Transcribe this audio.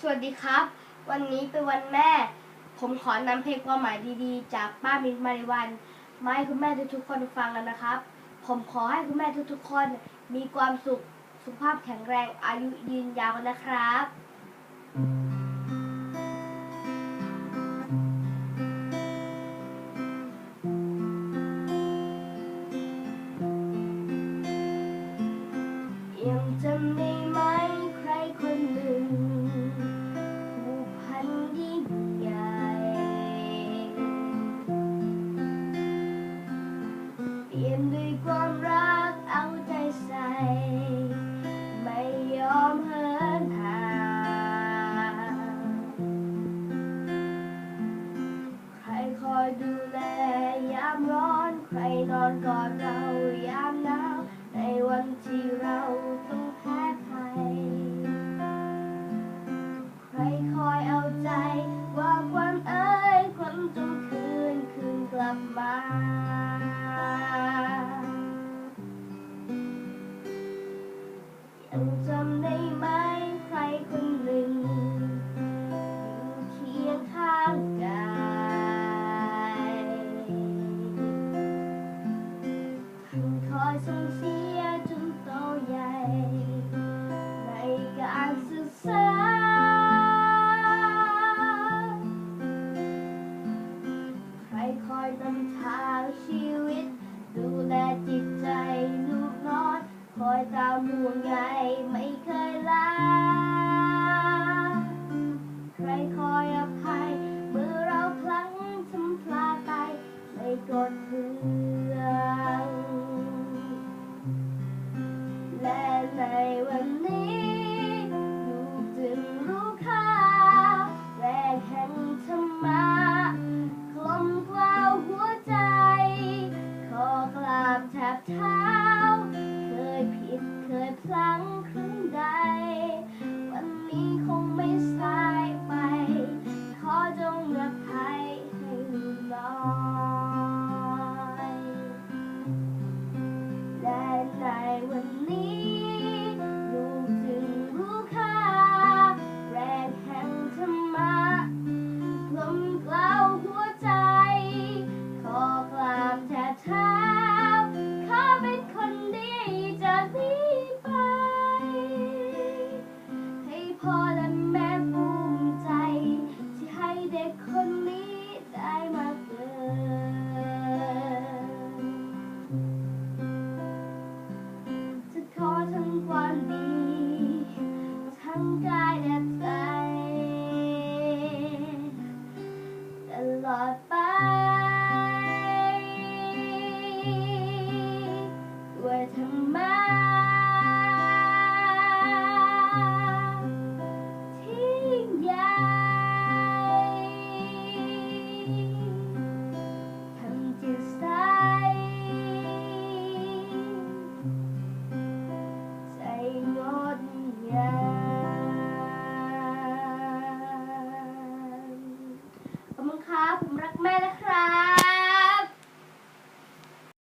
สวัสดีครับ วันนี้เป็นวันแม่ ผมขอนำเพลงความหมายดีๆ จากป้ามินมาริวันมาให้คุณแม่ทุกๆคนฟังกันนะครับ ผมขอให้คุณแม่ทุกๆ คนมีความสุขสุขภาพแข็งแรงอายุยืนยาวนะครับ ยังจำได้ รน ส่งเสียจนโตใหญ่ ในการศึกษา ใครคอยนำทางชีวิต ดูแลจิตใจลูกน้อย คอยตามห่วงใยไม่เคยลา ใครคอยอภัย เมื่อเราพลั้งทำพลาดไปไม่กดเคือ Bye.